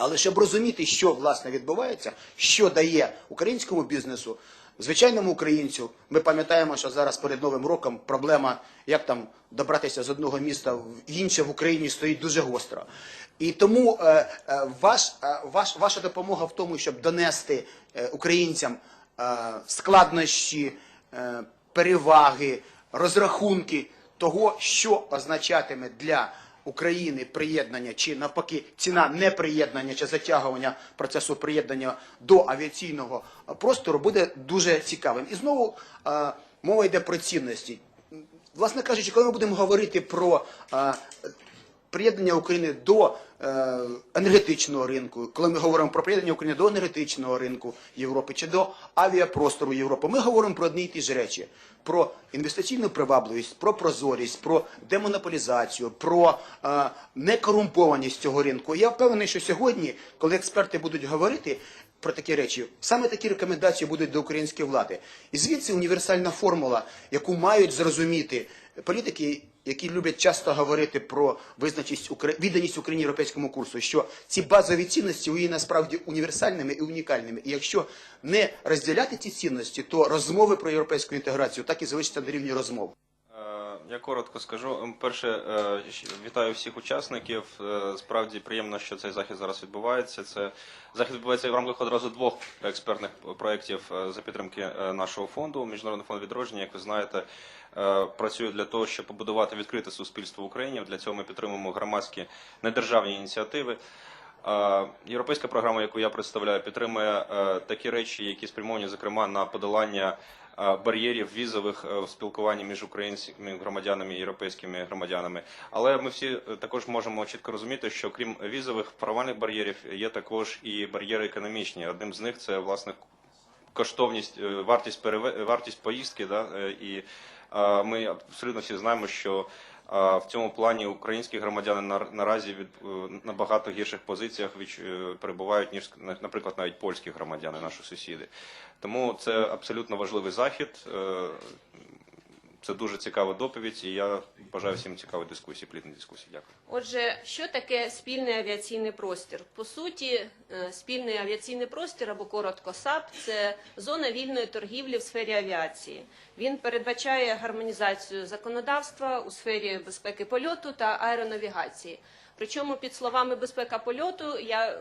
Але щоб розуміти, що власне відбувається, що дає українському бізнесу, звичайному українцю, ми пам'ятаємо, що зараз перед Новим роком проблема, як там добратися з одного міста в інше в Україні стоїть дуже гостро. І тому е, е, ваш, е, ваш, ваша допомога в тому, щоб донести е, українцям е, складнощі, е, переваги, розрахунки того, що означатиме для України приєднання чи навпаки ціна неприєднання чи затягування процесу приєднання до авіаційного простору буде дуже цікавим. І знову е, мова йде про цінності. Власне кажучи, коли ми будемо говорити про е, приєднання України до е, енергетичного ринку, коли ми говоримо про приєднання України до енергетичного ринку Європи чи до авіапростору Європи, ми говоримо про одні і ті ж речі: про інвестиційну привабливість, про прозорість, про демонополізацію, про е, некорумпованість цього ринку. Я впевнений, що сьогодні, коли експерти будуть говорити про такі речі, саме такі рекомендації будуть до української влади. І звідси універсальна формула, яку мають зрозуміти політики, які люблять часто говорити про визначеність відданість Україні європейському курсу, що ці базові цінності у є насправді універсальними і унікальними. І якщо не розділяти ці цінності, то розмови про європейську інтеграцію так і залишаться на рівні розмов. Я коротко скажу. Ем, Перше, е, вітаю всіх учасників. Е, Справді приємно, що цей захід зараз відбувається. Це захід відбувається в рамках одразу двох експертних проєктів е, за підтримки нашого фонду. Міжнародний фонд відродження, як ви знаєте, працює для того, щоб побудувати відкрите суспільство в Україні. Для цього ми підтримуємо громадські недержавні ініціативи. Е, Європейська програма, яку я представляю, підтримує е, такі речі, які спрямовані, зокрема, на подолання е, бар'єрів візових в спілкуванні між українськими громадянами і європейськими громадянами. Але ми всі також можемо чітко розуміти, що крім візових формальних бар'єрів є також і бар'єри економічні. Одним з них це власне коштовність, вартість переве... вартість поїздки. Да? І ми абсолютно всі знаємо, що в цьому плані українські громадяни на- наразі від на багато гірших позиціях відч- е, перебувають ніж, наприклад, навіть польські громадяни, наші сусіди. Тому це абсолютно важливий захід. Це дуже цікава доповідь, і я бажаю всім цікавої дискусії, плідної дискусії. Дякую. Отже, що таке спільний авіаційний простір? По суті, е, спільний авіаційний простір або коротко САП це зона вільної торгівлі в сфері авіації. Він передбачає гармонізацію законодавства у сфері безпеки польоту та аеронавігації. Причому під словами безпека польоту я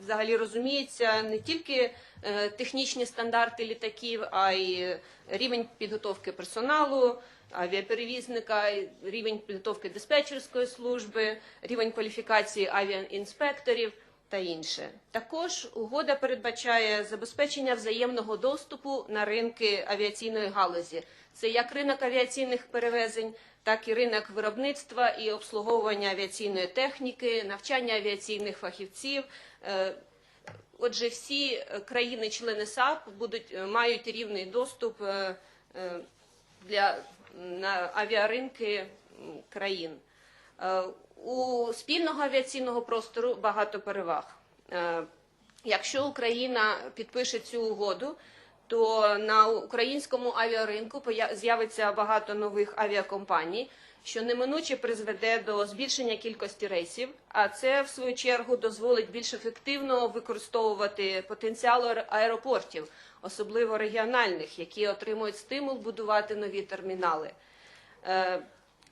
взагалі розуміється не тільки е, технічні стандарти літаків, а й рівень підготовки персоналу, авіаперевізника, рівень підготовки диспетчерської служби, рівень кваліфікації авіаінспекторів та інше. Також угода передбачає забезпечення взаємного доступу на ринки авіаційної галузі. Це як ринок авіаційних перевезень, так і ринок виробництва і обслуговування авіаційної техніки, навчання авіаційних фахівців. Е, Отже, всі е, країни-члени САП будуть е, мають рівний доступ для на авіаринки країн. У спільного авіаційного простору багато переваг. Якщо Україна підпише цю угоду, то на українському авіаринку з'явиться багато нових авіакомпаній, що неминуче призведе до збільшення кількості рейсів, а це в свою чергу дозволить більш ефективно використовувати потенціал аеропортів, особливо регіональних, які отримують стимул будувати нові термінали. Е,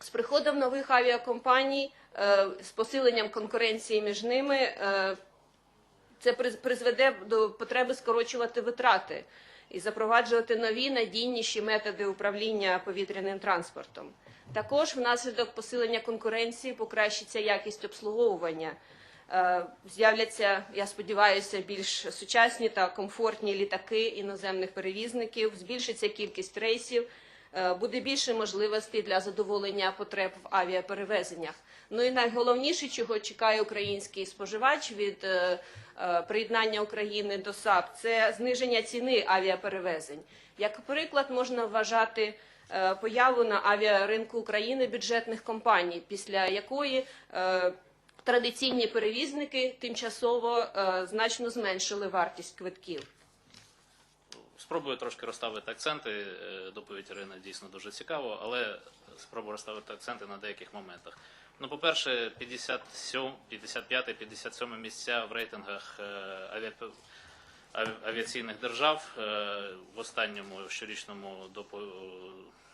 З приходом нових авіакомпаній, е, з посиленням конкуренції між ними, е, це приз- призведе до потреби скорочувати витрати і запроваджувати нові надійніші методи управління повітряним транспортом. Також внаслідок посилення конкуренції покращиться якість обслуговування. Е, З'являться, я сподіваюся, більш сучасні та комфортні літаки іноземних перевізників, збільшиться кількість рейсів, буде більше можливостей для задоволення потреб в авіаперевезеннях. Ну і найголовніше, чого чекає український споживач від е, е, приєднання України до САП, це зниження ціни авіаперевезень. Як приклад можна вважати е, появу на авіаринку України бюджетних компаній, після якої е, традиційні перевізники тимчасово е, значно зменшили вартість квитків. Спробую трошки розставити акценти. Е, Доповідь Ірини дійсно дуже цікаво, але спробую розставити акценти на деяких моментах. Ну, по-перше, 57, 55, 57 місця в рейтингах е, авіа- ав- авіаційних держав е, в останньому щорічному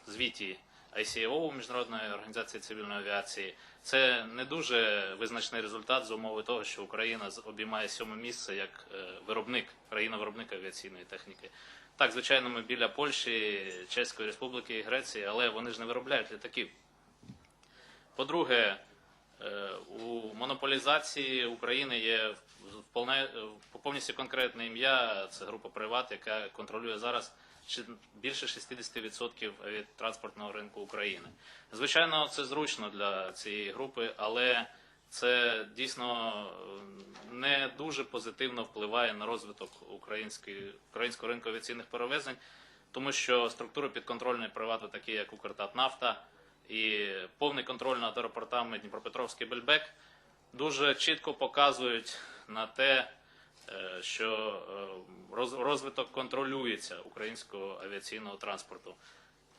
звіті ICAO, Міжнародної організації цивільної авіації. Це не дуже визначний результат за умови того, що Україна обіймає сьоме місце як е, виробник, країна-виробник авіаційної техніки. Так, звичайно, ми біля Польщі, Чеської Республіки і Греції, але вони ж не виробляють літаків. По-друге, е, у монополізації України є е, повністю конкретне ім'я. Це група Приват, яка контролює зараз більше 60% авіатранспортного ринку України. Звичайно, це зручно для цієї групи, але це дійсно е, не дуже позитивно впливає на розвиток українського ринку авіаційних перевезень, тому що структури підконтрольної привату, такі як Укртатнафта, і повний контроль над аеропортами Дніпропетровський Бельбек дуже чітко показують на те, е, що е, роз- розвиток контролюється українського авіаційного транспорту.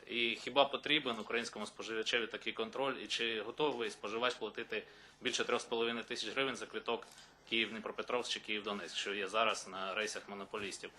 І хіба потрібен українському споживачеві такий контроль, і чи готовий споживач платити більше 3,5 тисяч гривень за квиток Київ-Дніпропетровськ чи Київ-Донецьк, що є зараз на рейсах монополістів?